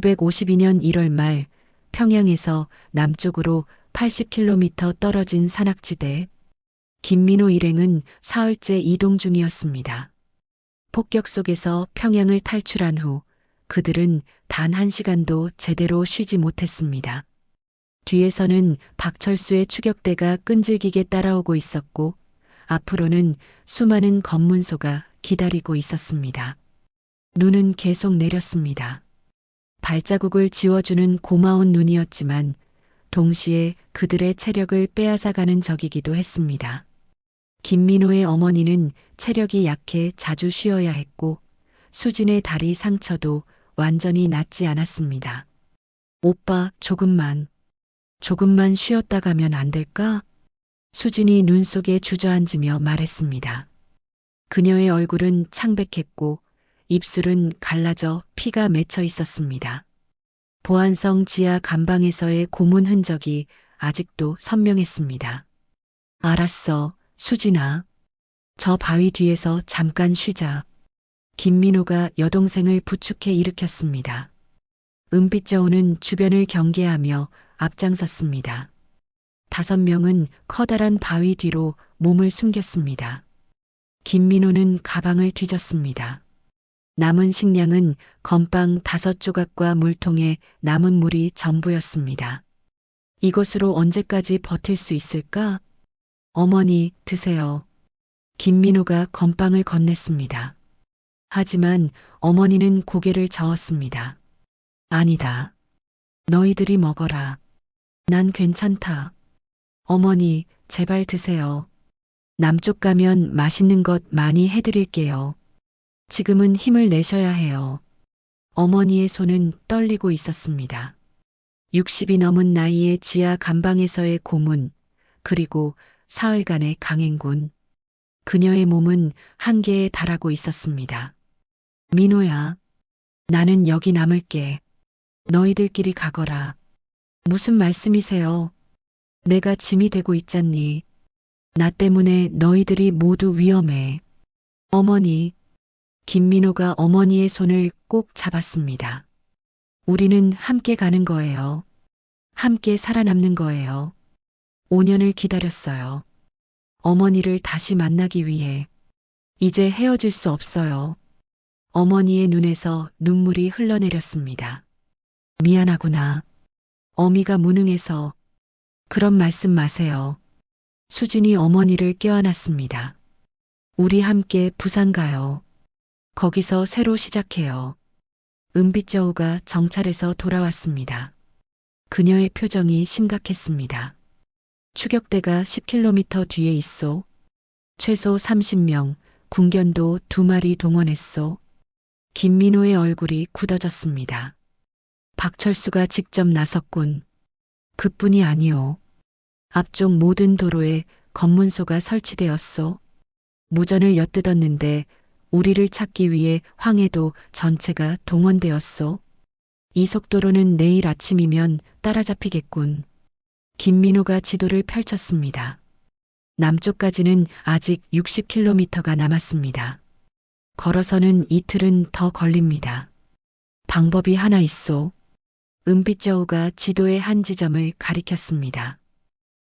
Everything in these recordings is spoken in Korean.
1952년 1월 말 평양에서 남쪽으로 80km 떨어진 산악지대 김민호 일행은 사흘째 이동 중이었습니다. 폭격 속에서 평양을 탈출한 후 그들은 단 한 시간도 제대로 쉬지 못했습니다. 뒤에서는 박철수의 추격대가 끈질기게 따라오고 있었고 앞으로는 수많은 검문소가 기다리고 있었습니다. 눈은 계속 내렸습니다. 발자국을 지워주는 고마운 눈이었지만 동시에 그들의 체력을 빼앗아가는 적이기도 했습니다. 김민호의 어머니는 체력이 약해 자주 쉬어야 했고 수진의 다리 상처도 완전히 낫지 않았습니다. 오빠, 조금만, 조금만 쉬었다 가면 안 될까? 수진이 눈 속에 주저앉으며 말했습니다. 그녀의 얼굴은 창백했고 입술은 갈라져 피가 맺혀 있었습니다. 보안성 지하 감방에서의 고문 흔적이 아직도 선명했습니다. 알았어, 수진아. 저 바위 뒤에서 잠깐 쉬자. 김민호가 여동생을 부축해 일으켰습니다. 은빛저우는 주변을 경계하며 앞장섰습니다. 다섯 명은 커다란 바위 뒤로 몸을 숨겼습니다. 김민호는 가방을 뒤졌습니다. 남은 식량은 건빵 다섯 조각과 물통에 남은 물이 전부였습니다. 이것으로 언제까지 버틸 수 있을까? 어머니, 드세요. 김민호가 건빵을 건넸습니다. 하지만 어머니는 고개를 저었습니다. 아니다. 너희들이 먹어라. 난 괜찮다. 어머니, 제발 드세요. 남쪽 가면 맛있는 것 많이 해드릴게요. 지금은 힘을 내셔야 해요. 어머니의 손은 떨리고 있었습니다. 60이 넘은 나이의 지하 감방에서의 고문, 그리고 사흘간의 강행군. 그녀의 몸은 한계에 달하고 있었습니다. 민호야, 나는 여기 남을게. 너희들끼리 가거라. 무슨 말씀이세요? 내가 짐이 되고 있잖니. 나 때문에 너희들이 모두 위험해. 어머니, 김민호가 어머니의 손을 꼭 잡았습니다. 우리는 함께 가는 거예요. 함께 살아남는 거예요. 5년을 기다렸어요. 어머니를 다시 만나기 위해. 이제 헤어질 수 없어요. 어머니의 눈에서 눈물이 흘러내렸습니다. 미안하구나. 어미가 무능해서. 그런 말씀 마세요. 수진이 어머니를 껴안았습니다. 우리 함께 부산 가요. 거기서 새로 시작해요. 은빛저우가 정찰에서 돌아왔습니다. 그녀의 표정이 심각했습니다. 추격대가 10km 뒤에 있소. 최소 30명, 군견도 두 마리 동원했소. 김민호의 얼굴이 굳어졌습니다. 박철수가 직접 나섰군. 그뿐이 아니오. 앞쪽 모든 도로에 검문소가 설치되었소. 무전을 엿뜯었는데 우리를 찾기 위해 황해도 전체가 동원되었소. 이 속도로는 내일 아침이면 따라잡히겠군. 김민호가 지도를 펼쳤습니다. 남쪽까지는 아직 60km가 남았습니다. 걸어서는 이틀은 더 걸립니다. 방법이 하나 있소. 은빛저우가 지도의 한 지점을 가리켰습니다.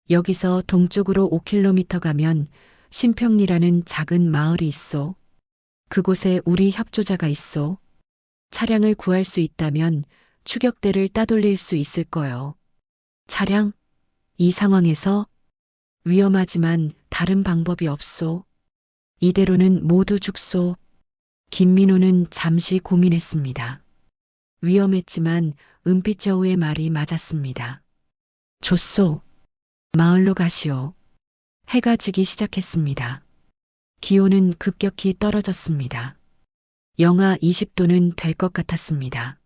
여기서 동쪽으로 5km 가면 신평리라는 작은 마을이 있소. 그곳에 우리 협조자가 있소. 차량을 구할 수 있다면 추격대를 따돌릴 수 있을 거요. 차량? 이 상황에서 위험하지만 다른 방법이 없소. 이대로는 모두 죽소. 김민호는 잠시 고민했습니다. 위험했지만 은빛 저우의 말이 맞았습니다. 좋소. 마을로 가시오. 해가 지기 시작했습니다. 기온은 급격히 떨어졌습니다. 영하 20도는 될 것 같았습니다.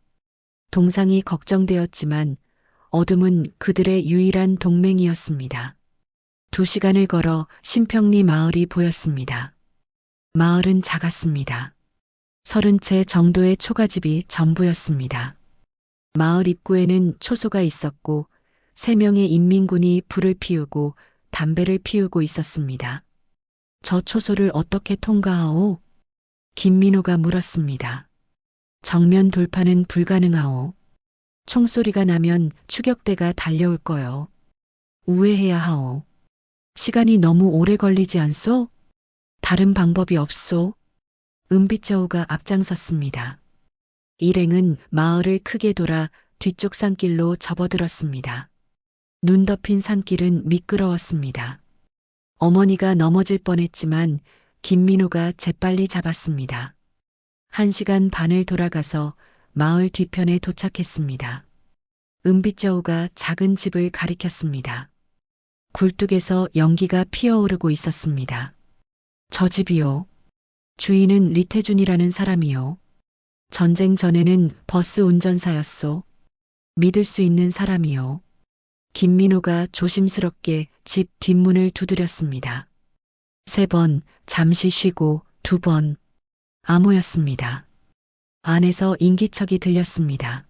동상이 걱정되었지만 어둠은 그들의 유일한 동맹이었습니다. 두 시간을 걸어 신평리 마을이 보였습니다. 마을은 작았습니다. 서른 채 정도의 초가집이 전부였습니다. 마을 입구에는 초소가 있었고 세 명의 인민군이 불을 피우고 담배를 피우고 있었습니다. 저 초소를 어떻게 통과하오? 김민호가 물었습니다. 정면 돌파는 불가능하오. 총소리가 나면 추격대가 달려올 거요. 우회해야 하오. 시간이 너무 오래 걸리지 않소? 다른 방법이 없소? 은빛저우가 앞장섰습니다. 일행은 마을을 크게 돌아 뒤쪽 산길로 접어들었습니다. 눈 덮인 산길은 미끄러웠습니다. 어머니가 넘어질 뻔했지만 김민호가 재빨리 잡았습니다. 한 시간 반을 돌아가서 마을 뒤편에 도착했습니다. 은빛저우가 작은 집을 가리켰습니다. 굴뚝에서 연기가 피어오르고 있었습니다. 저 집이요. 주인은 리태준이라는 사람이요. 전쟁 전에는 버스 운전사였소. 믿을 수 있는 사람이요. 김민호가 조심스럽게 집 뒷문을 두드렸습니다. 세 번, 잠시 쉬고 두 번, 암호였습니다. 안에서 인기척이 들렸습니다.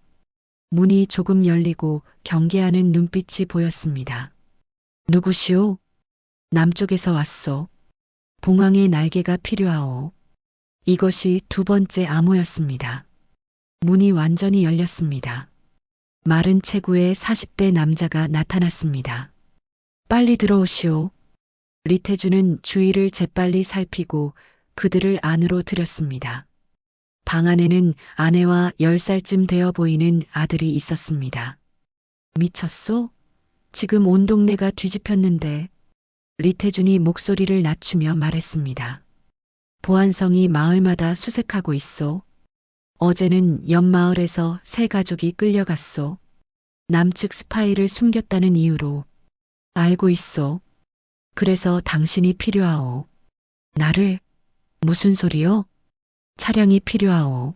문이 조금 열리고 경계하는 눈빛이 보였습니다. 누구시오? 남쪽에서 왔소. 봉황의 날개가 필요하오. 이것이 두 번째 암호였습니다. 문이 완전히 열렸습니다. 마른 체구의 40대 남자가 나타났습니다. 빨리 들어오시오. 리태주는 주위를 재빨리 살피고 그들을 안으로 들였습니다. 방 안에는 아내와 10살쯤 되어 보이는 아들이 있었습니다. 미쳤소? 지금 온 동네가 뒤집혔는데 리태준이 목소리를 낮추며 말했습니다. 보안성이 마을마다 수색하고 있소. 어제는 옆마을에서 세 가족이 끌려갔소. 남측 스파이를 숨겼다는 이유로 알고 있소. 그래서 당신이 필요하오. 나를 무슨 소리요? 차량이 필요하오.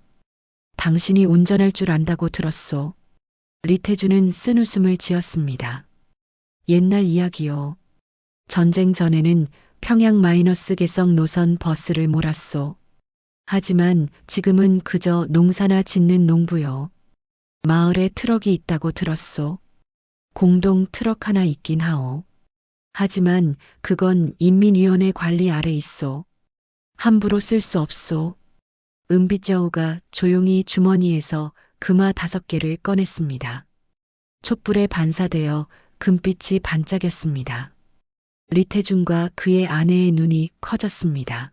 당신이 운전할 줄 안다고 들었소. 리태주는 쓴 웃음을 지었습니다. 옛날 이야기요. 전쟁 전에는 평양 마이너스 개성 노선 버스를 몰았소. 하지만 지금은 그저 농사나 짓는 농부요. 마을에 트럭이 있다고 들었소. 공동 트럭 하나 있긴 하오. 하지만 그건 인민위원회 관리 아래 있소. 함부로 쓸 수 없소. 은빛여우가 조용히 주머니에서 금화 다섯 개를 꺼냈습니다. 촛불에 반사되어 금빛이 반짝였습니다. 리태준과 그의 아내의 눈이 커졌습니다.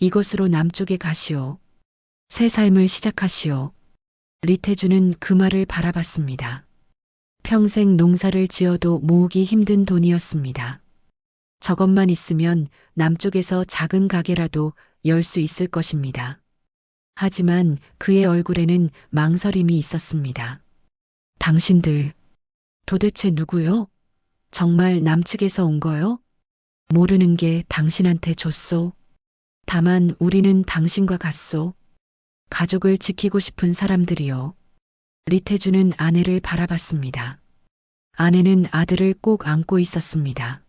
이곳으로 남쪽에 가시오. 새 삶을 시작하시오. 리태준은 그 말을 바라봤습니다. 평생 농사를 지어도 모으기 힘든 돈이었습니다. 저것만 있으면 남쪽에서 작은 가게라도 열 수 있을 것입니다. 하지만 그의 얼굴에는 망설임이 있었습니다. 당신들, 도대체 누구요? 정말 남측에서 온 거요? 모르는 게 당신한테 줬소. 다만 우리는 당신과 같소. 가족을 지키고 싶은 사람들이요. 리태주는 아내를 바라봤습니다. 아내는 아들을 꼭 안고 있었습니다.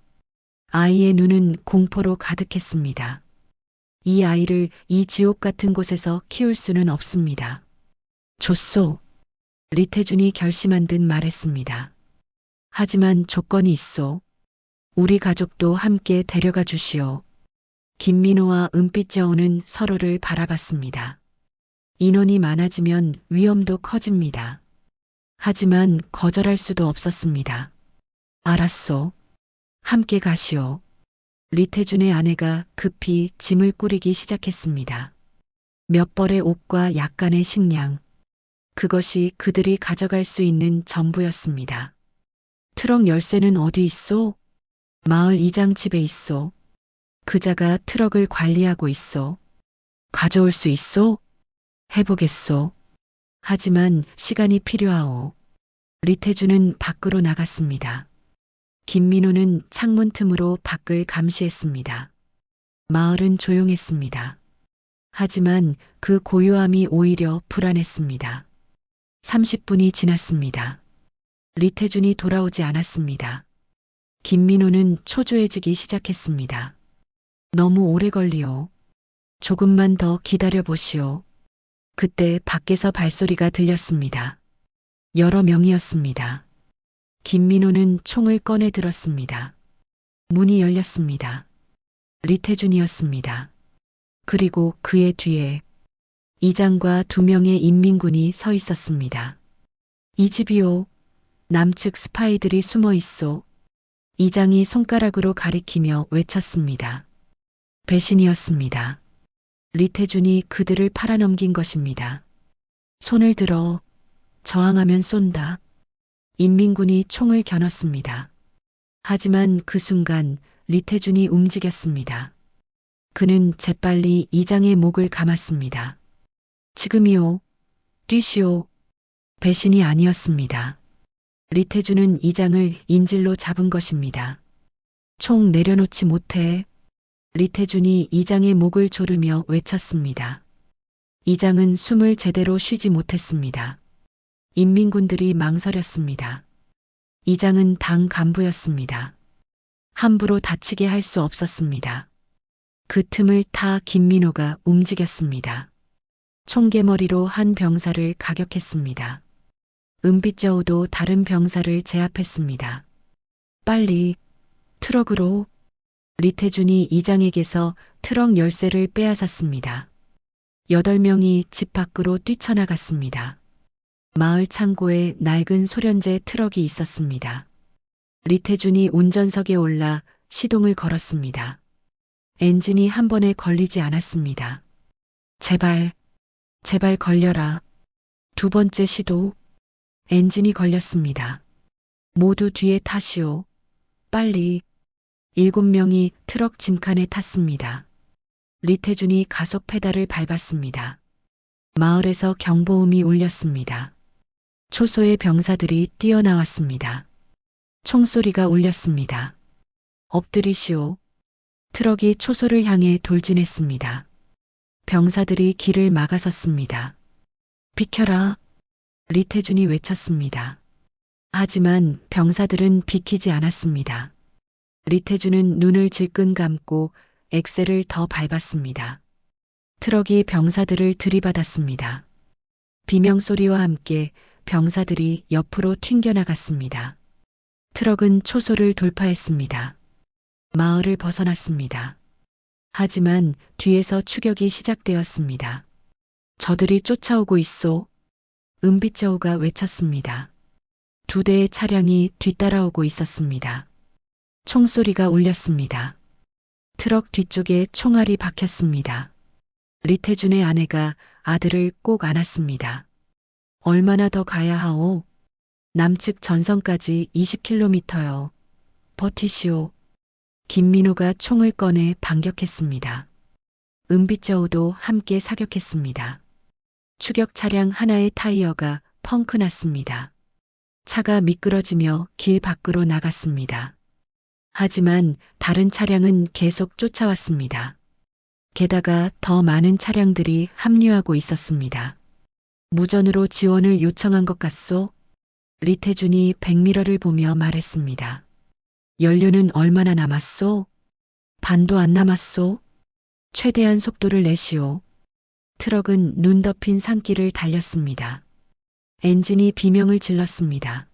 아이의 눈은 공포로 가득했습니다. 이 아이를 이 지옥 같은 곳에서 키울 수는 없습니다. 줬소. 리태준이 결심한 듯 말했습니다. 하지만 조건이 있소. 우리 가족도 함께 데려가 주시오. 김민호와 은빛여우는 서로를 바라봤습니다. 인원이 많아지면 위험도 커집니다. 하지만 거절할 수도 없었습니다. 알았소. 함께 가시오. 리태준의 아내가 급히 짐을 꾸리기 시작했습니다. 몇 벌의 옷과 약간의 식량. 그것이 그들이 가져갈 수 있는 전부였습니다. 트럭 열쇠는 어디 있소? 마을 이장 집에 있소. 그자가 트럭을 관리하고 있소. 가져올 수 있소? 해보겠소. 하지만 시간이 필요하오. 리태주는 밖으로 나갔습니다. 김민호는 창문 틈으로 밖을 감시했습니다. 마을은 조용했습니다. 하지만 그 고요함이 오히려 불안했습니다. 30분이 지났습니다. 리태준이 돌아오지 않았습니다. 김민호는 초조해지기 시작했습니다. 너무 오래 걸리오. 조금만 더 기다려 보시오. 그때 밖에서 발소리가 들렸습니다. 여러 명이었습니다. 김민호는 총을 꺼내 들었습니다. 문이 열렸습니다. 리태준이었습니다. 그리고 그의 뒤에 이장과 두 명의 인민군이 서 있었습니다. 이 집이요. 남측 스파이들이 숨어 있소. 이장이 손가락으로 가리키며 외쳤습니다. 배신이었습니다. 리태준이 그들을 팔아넘긴 것입니다. 손을 들어 저항하면 쏜다. 인민군이 총을 겨눴습니다. 하지만 그 순간 리태준이 움직였습니다. 그는 재빨리 이장의 목을 감았습니다. 지금이요. 뛰시오. 배신이 아니었습니다. 리태준은 이장을 인질로 잡은 것입니다. 총 내려놓지 못해 리태준이 이장의 목을 조르며 외쳤습니다. 이장은 숨을 제대로 쉬지 못했습니다. 인민군들이 망설였습니다. 이장은 당 간부였습니다. 함부로 다치게 할 수 없었습니다. 그 틈을 타 김민호가 움직였습니다. 총개머리로 한 병사를 가격했습니다. 은빛저우도 다른 병사를 제압했습니다. 빨리 트럭으로 리태준이 이장에게서 트럭 열쇠를 빼앗았습니다. 여덟 명이 집 밖으로 뛰쳐나갔습니다. 마을 창고에 낡은 소련제 트럭이 있었습니다. 리태준이 운전석에 올라 시동을 걸었습니다. 엔진이 한 번에 걸리지 않았습니다. 제발, 제발 걸려라. 두 번째 시도, 엔진이 걸렸습니다. 모두 뒤에 타시오. 빨리. 일곱 명이 트럭 짐칸에 탔습니다. 리태준이 가속 페달을 밟았습니다. 마을에서 경보음이 울렸습니다. 초소의 병사들이 뛰어나왔습니다. 총소리가 울렸습니다. 엎드리시오. 트럭이 초소를 향해 돌진했습니다. 병사들이 길을 막아섰습니다. 비켜라. 리태준이 외쳤습니다. 하지만 병사들은 비키지 않았습니다. 리태준은 눈을 질끈 감고 엑셀을 더 밟았습니다. 트럭이 병사들을 들이받았습니다. 비명소리와 함께 병사들이 옆으로 튕겨나갔습니다. 트럭은 초소를 돌파했습니다. 마을을 벗어났습니다. 하지만 뒤에서 추격이 시작되었습니다. 저들이 쫓아오고 있소. 은빛저우가 외쳤습니다. 두 대의 차량이 뒤따라오고 있었습니다. 총소리가 울렸습니다. 트럭 뒤쪽에 총알이 박혔습니다. 리태준의 아내가 아들을 꼭 안았습니다. 얼마나 더 가야 하오? 남측 전선까지 20km요. 버티시오. 김민호가 총을 꺼내 반격했습니다. 은빛저우도 함께 사격했습니다. 추격 차량 하나의 타이어가 펑크 났습니다. 차가 미끄러지며 길 밖으로 나갔습니다. 하지만 다른 차량은 계속 쫓아왔습니다. 게다가 더 많은 차량들이 합류하고 있었습니다. 무전으로 지원을 요청한 것 같소? 리태준이 백미러를 보며 말했습니다. 연료는 얼마나 남았소? 반도 안 남았소? 최대한 속도를 내시오. 트럭은 눈 덮인 산길을 달렸습니다. 엔진이 비명을 질렀습니다.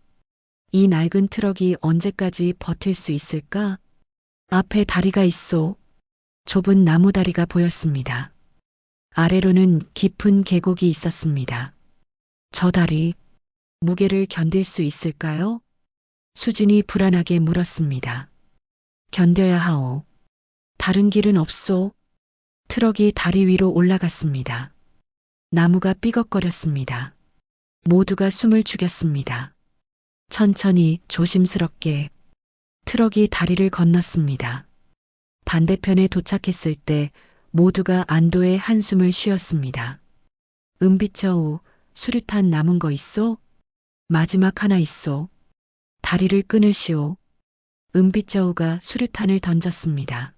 이 낡은 트럭이 언제까지 버틸 수 있을까? 앞에 다리가 있소. 좁은 나무 다리가 보였습니다. 아래로는 깊은 계곡이 있었습니다. 저 다리, 무게를 견딜 수 있을까요? 수진이 불안하게 물었습니다. 견뎌야 하오. 다른 길은 없소. 트럭이 다리 위로 올라갔습니다. 나무가 삐걱거렸습니다. 모두가 숨을 죽였습니다. 천천히 조심스럽게 트럭이 다리를 건넜습니다. 반대편에 도착했을 때 모두가 안도의 한숨을 쉬었습니다. 은비처우 수류탄 남은 거 있소? 마지막 하나 있소. 다리를 끊으시오. 은비저우가 수류탄을 던졌습니다.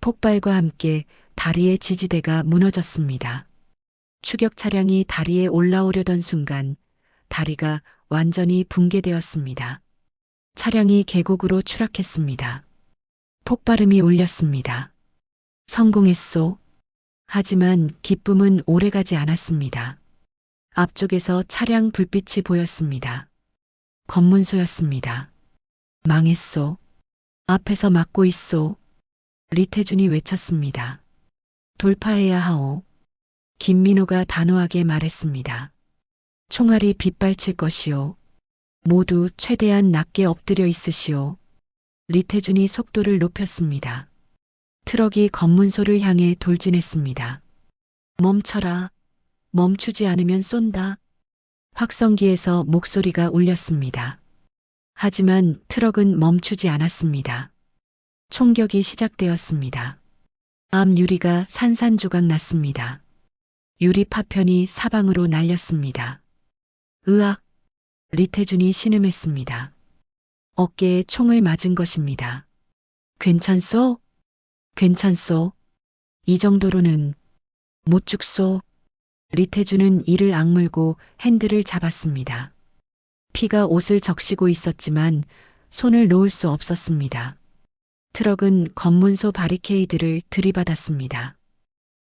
폭발과 함께 다리의 지지대가 무너졌습니다. 추격 차량이 다리에 올라오려던 순간 다리가 완전히 붕괴되었습니다. 차량이 계곡으로 추락했습니다. 폭발음이 울렸습니다. 성공했소. 하지만 기쁨은 오래가지 않았습니다. 앞쪽에서 차량 불빛이 보였습니다. 검문소였습니다. 망했소. 앞에서 막고 있소. 리태준이 외쳤습니다. 돌파해야 하오. 김민호가 단호하게 말했습니다. 총알이 빗발칠 것이오. 모두 최대한 낮게 엎드려 있으시오. 리태준이 속도를 높였습니다. 트럭이 검문소를 향해 돌진했습니다. 멈춰라. 멈추지 않으면 쏜다. 확성기에서 목소리가 울렸습니다. 하지만 트럭은 멈추지 않았습니다. 총격이 시작되었습니다. 앞 유리가 산산조각 났습니다. 유리 파편이 사방으로 날렸습니다. 으악! 리태준이 신음했습니다. 어깨에 총을 맞은 것입니다. 괜찮소? 괜찮소? 이 정도로는 못 죽소? 리태준은 이를 악물고 핸들을 잡았습니다. 피가 옷을 적시고 있었지만 손을 놓을 수 없었습니다. 트럭은 검문소 바리케이드를 들이받았습니다.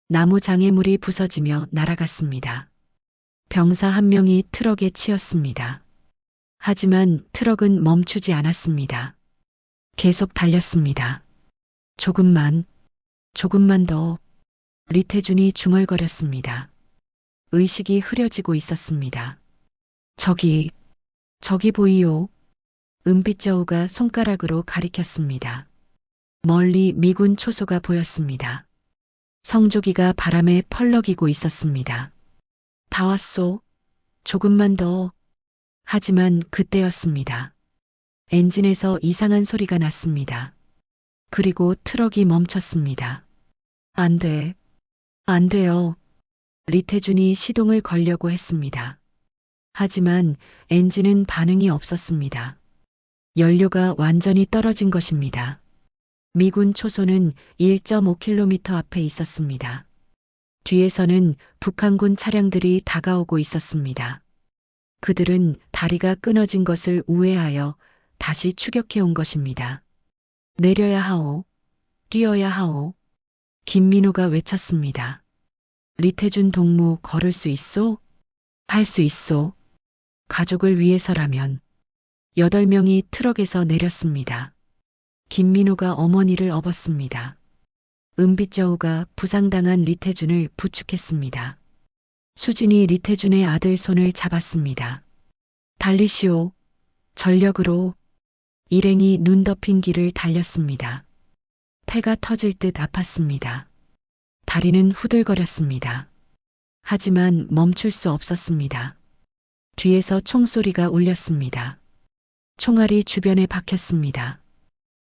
나무 장애물이 부서지며 날아갔습니다. 병사 한 명이 트럭에 치였습니다. 하지만 트럭은 멈추지 않았습니다. 계속 달렸습니다. 조금만, 조금만 더. 리태준이 중얼거렸습니다. 의식이 흐려지고 있었습니다. 저기, 저기 보이요. 은빛 저우가 손가락으로 가리켰습니다. 멀리 미군 초소가 보였습니다. 성조기가 바람에 펄럭이고 있었습니다. 다 왔소. 조금만 더. 하지만 그때였습니다. 엔진에서 이상한 소리가 났습니다. 그리고 트럭이 멈췄습니다. 안 돼. 안 돼요. 리태준이 시동을 걸려고 했습니다. 하지만 엔진은 반응이 없었습니다. 연료가 완전히 떨어진 것입니다. 미군 초소는 1.5km 앞에 있었습니다. 뒤에서는 북한군 차량들이 다가오고 있었습니다. 그들은 다리가 끊어진 것을 우회하여 다시 추격해 온 것입니다. 내려야 하오. 뛰어야 하오. 김민호가 외쳤습니다. 리태준 동무 걸을 수 있소? 할 수 있소. 가족을 위해서라면. 여덟 명이 트럭에서 내렸습니다. 김민호가 어머니를 업었습니다. 은빛저우가 부상당한 리태준을 부축했습니다. 수진이 리태준의 아들 손을 잡았습니다. 달리시오. 전력으로. 일행이 눈 덮인 길을 달렸습니다. 폐가 터질 듯 아팠습니다. 다리는 후들거렸습니다. 하지만 멈출 수 없었습니다. 뒤에서 총소리가 울렸습니다. 총알이 주변에 박혔습니다.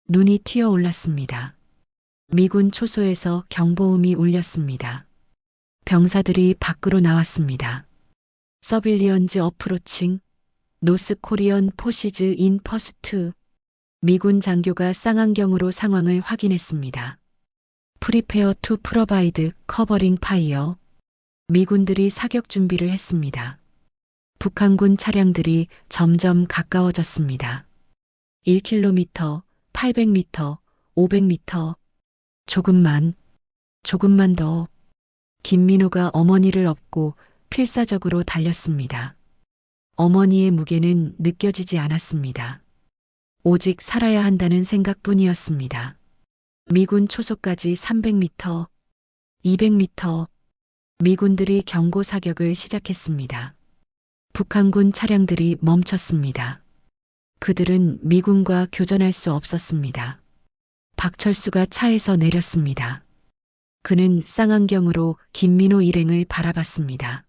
눈이 튀어 올랐습니다. 미군 초소에서 경보음이 울렸습니다. 병사들이 밖으로 나왔습니다. 서빌리언즈 어프로칭, 노스 코리언 포시즈 인 퍼스트. 미군 장교가 쌍안경으로 상황을 확인했습니다. 프리페어 투 프로바이드 커버링 파이어. 미군들이 사격 준비를 했습니다. 북한군 차량들이 점점 가까워졌습니다. 1km, 800m, 500m. 조금만, 조금만 더. 김민호가 어머니를 업고 필사적으로 달렸습니다. 어머니의 무게는 느껴지지 않았습니다. 오직 살아야 한다는 생각뿐이었습니다. 미군 초소까지 300m, 200m. 미군들이 경고 사격을 시작했습니다. 북한군 차량들이 멈췄습니다. 그들은 미군과 교전할 수 없었습니다. 박철수가 차에서 내렸습니다. 그는 쌍안경으로 김민호 일행을 바라봤습니다.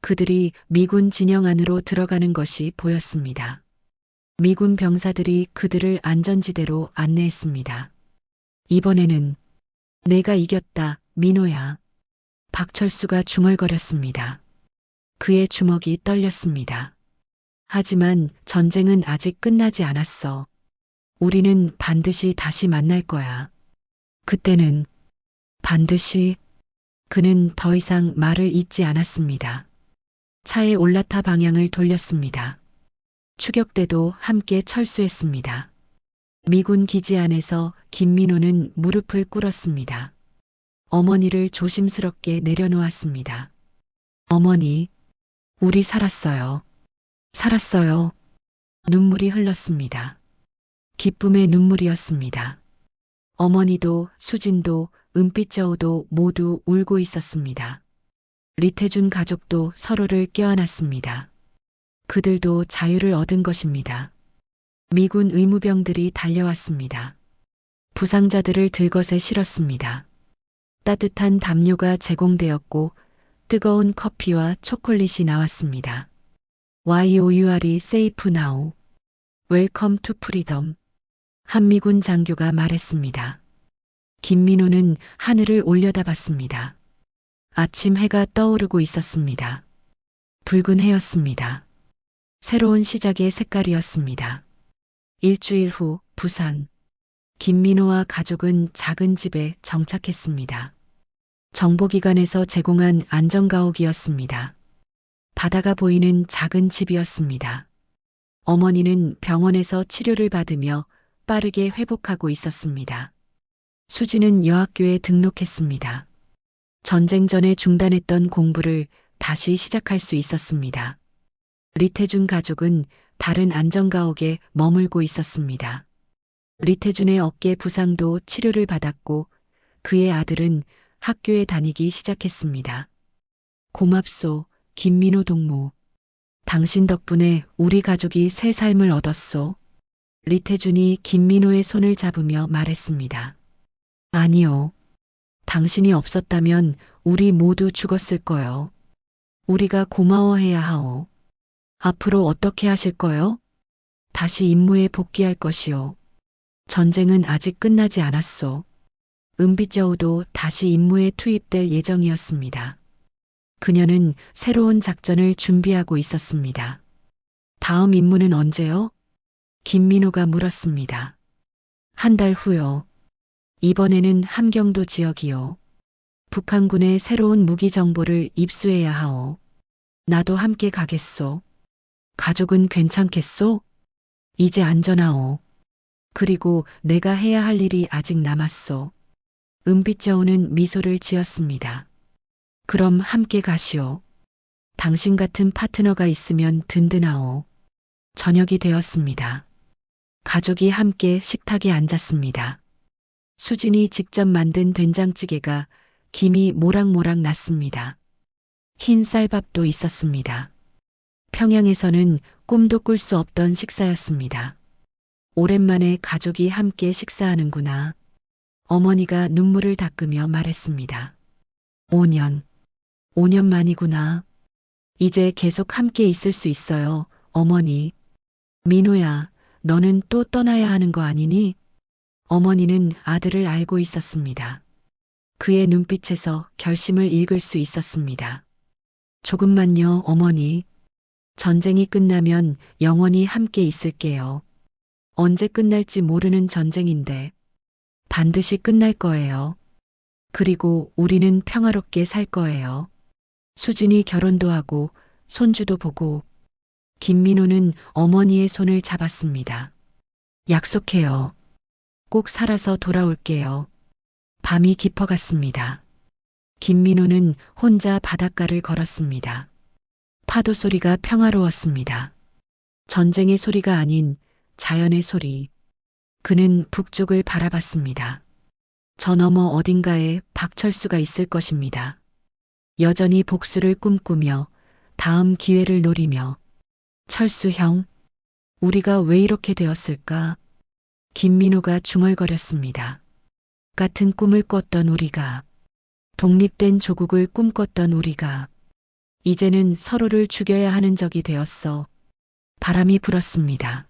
그들이 미군 진영 안으로 들어가는 것이 보였습니다. 미군 병사들이 그들을 안전지대로 안내했습니다. 이번에는 내가 이겼다, 민호야. 박철수가 중얼거렸습니다. 그의 주먹이 떨렸습니다. 하지만 전쟁은 아직 끝나지 않았어. 우리는 반드시 다시 만날 거야. 그때는 반드시 그는 더 이상 말을 잇지 않았습니다. 차에 올라타 방향을 돌렸습니다. 추격대도 함께 철수했습니다. 미군 기지 안에서 김민호는 무릎을 꿇었습니다. 어머니를 조심스럽게 내려놓았습니다. 어머니, 우리 살았어요. 살았어요. 눈물이 흘렀습니다. 기쁨의 눈물이었습니다. 어머니도 수진도 은빛저우도 모두 울고 있었습니다. 리태준 가족도 서로를 껴안았습니다. 그들도 자유를 얻은 것입니다. 미군 의무병들이 달려왔습니다. 부상자들을 들것에 실었습니다. 따뜻한 담요가 제공되었고 뜨거운 커피와 초콜릿이 나왔습니다. YOUR이 safe now. Welcome to freedom. 한미군 장교가 말했습니다. 김민호는 하늘을 올려다봤습니다. 아침 해가 떠오르고 있었습니다. 붉은 해였습니다. 새로운 시작의 색깔이었습니다. 일주일 후 부산. 김민호와 가족은 작은 집에 정착했습니다. 정보기관에서 제공한 안전가옥이었습니다. 바다가 보이는 작은 집이었습니다. 어머니는 병원에서 치료를 받으며 빠르게 회복하고 있었습니다. 수지는 여학교에 등록했습니다. 전쟁 전에 중단했던 공부를 다시 시작할 수 있었습니다. 리태준 가족은 다른 안전가옥에 머물고 있었습니다. 리태준의 어깨 부상도 치료를 받았고 그의 아들은 학교에 다니기 시작했습니다. 고맙소, 김민호 동무. 당신 덕분에 우리 가족이 새 삶을 얻었소. 리태준이 김민호의 손을 잡으며 말했습니다. 아니요. 당신이 없었다면 우리 모두 죽었을 거요. 우리가 고마워해야 하오. 앞으로 어떻게 하실 거요? 다시 임무에 복귀할 것이요. 전쟁은 아직 끝나지 않았소. 은빛 여우도 다시 임무에 투입될 예정이었습니다. 그녀는 새로운 작전을 준비하고 있었습니다. 다음 임무는 언제요? 김민호가 물었습니다. 한 달 후요. 이번에는 함경도 지역이요. 북한군의 새로운 무기 정보를 입수해야 하오. 나도 함께 가겠소. 가족은 괜찮겠소? 이제 안전하오. 그리고 내가 해야 할 일이 아직 남았소. 은빛여우는 미소를 지었습니다. 그럼 함께 가시오. 당신 같은 파트너가 있으면 든든하오. 저녁이 되었습니다. 가족이 함께 식탁에 앉았습니다. 수진이 직접 만든 된장찌개가 김이 모락모락 났습니다. 흰 쌀밥도 있었습니다. 평양에서는 꿈도 꿀 수 없던 식사였습니다. 오랜만에 가족이 함께 식사하는구나. 어머니가 눈물을 닦으며 말했습니다. 5년. 5년 만이구나. 이제 계속 함께 있을 수 있어요, 어머니. 민호야, 너는 또 떠나야 하는 거 아니니? 어머니는 아들을 알고 있었습니다. 그의 눈빛에서 결심을 읽을 수 있었습니다. 조금만요, 어머니. 전쟁이 끝나면 영원히 함께 있을게요. 언제 끝날지 모르는 전쟁인데 반드시 끝날 거예요. 그리고 우리는 평화롭게 살 거예요. 수진이 결혼도 하고 손주도 보고 김민호는 어머니의 손을 잡았습니다. 약속해요. 꼭 살아서 돌아올게요. 밤이 깊어갔습니다. 김민호는 혼자 바닷가를 걸었습니다. 파도 소리가 평화로웠습니다. 전쟁의 소리가 아닌 자연의 소리. 그는 북쪽을 바라봤습니다. 저 너머 어딘가에 박철수가 있을 것입니다. 여전히 복수를 꿈꾸며 다음 기회를 노리며 철수 형, 우리가 왜 이렇게 되었을까? 김민호가 중얼거렸습니다. 같은 꿈을 꿨던 우리가, 독립된 조국을 꿈꿨던 우리가, 이제는 서로를 죽여야 하는 적이 되었어. 바람이 불었습니다.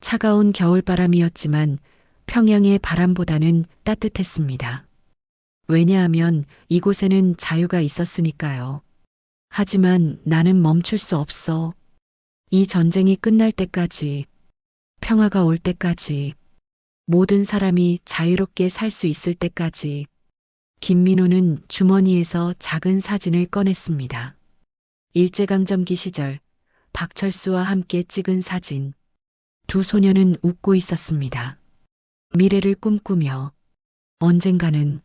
차가운 겨울바람이었지만 평양의 바람보다는 따뜻했습니다. 왜냐하면 이곳에는 자유가 있었으니까요. 하지만 나는 멈출 수 없어. 이 전쟁이 끝날 때까지, 평화가 올 때까지, 모든 사람이 자유롭게 살 수 있을 때까지, 김민호는 주머니에서 작은 사진을 꺼냈습니다. 일제강점기 시절, 박철수와 함께 찍은 사진. 두 소녀는 웃고 있었습니다. 미래를 꿈꾸며 언젠가는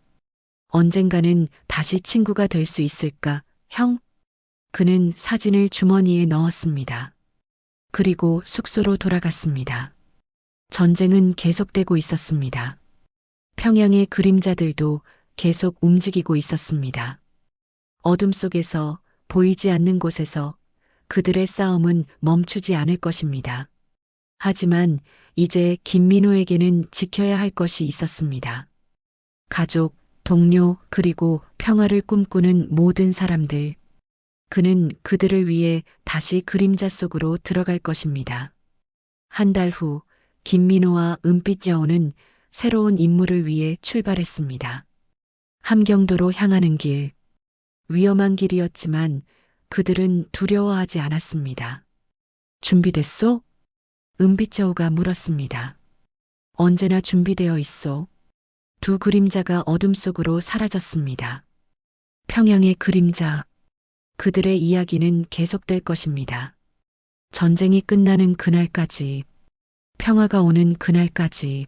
언젠가는 다시 친구가 될 수 있을까, 형? 그는 사진을 주머니에 넣었습니다. 그리고 숙소로 돌아갔습니다. 전쟁은 계속되고 있었습니다. 평양의 그림자들도 계속 움직이고 있었습니다. 어둠 속에서 보이지 않는 곳에서 그들의 싸움은 멈추지 않을 것입니다. 하지만 이제 김민호에게는 지켜야 할 것이 있었습니다. 가족, 동료, 그리고 평화를 꿈꾸는 모든 사람들. 그는 그들을 위해 다시 그림자 속으로 들어갈 것입니다. 한 달 후, 김민호와 은빛 여우는 새로운 임무를 위해 출발했습니다. 함경도로 향하는 길. 위험한 길이었지만 그들은 두려워하지 않았습니다. 준비됐소? 은빛 여우가 물었습니다. 언제나 준비되어 있소. 두 그림자가 어둠 속으로 사라졌습니다. 평양의 그림자. 그들의 이야기는 계속될 것입니다. 전쟁이 끝나는 그날까지, 평화가 오는 그날까지,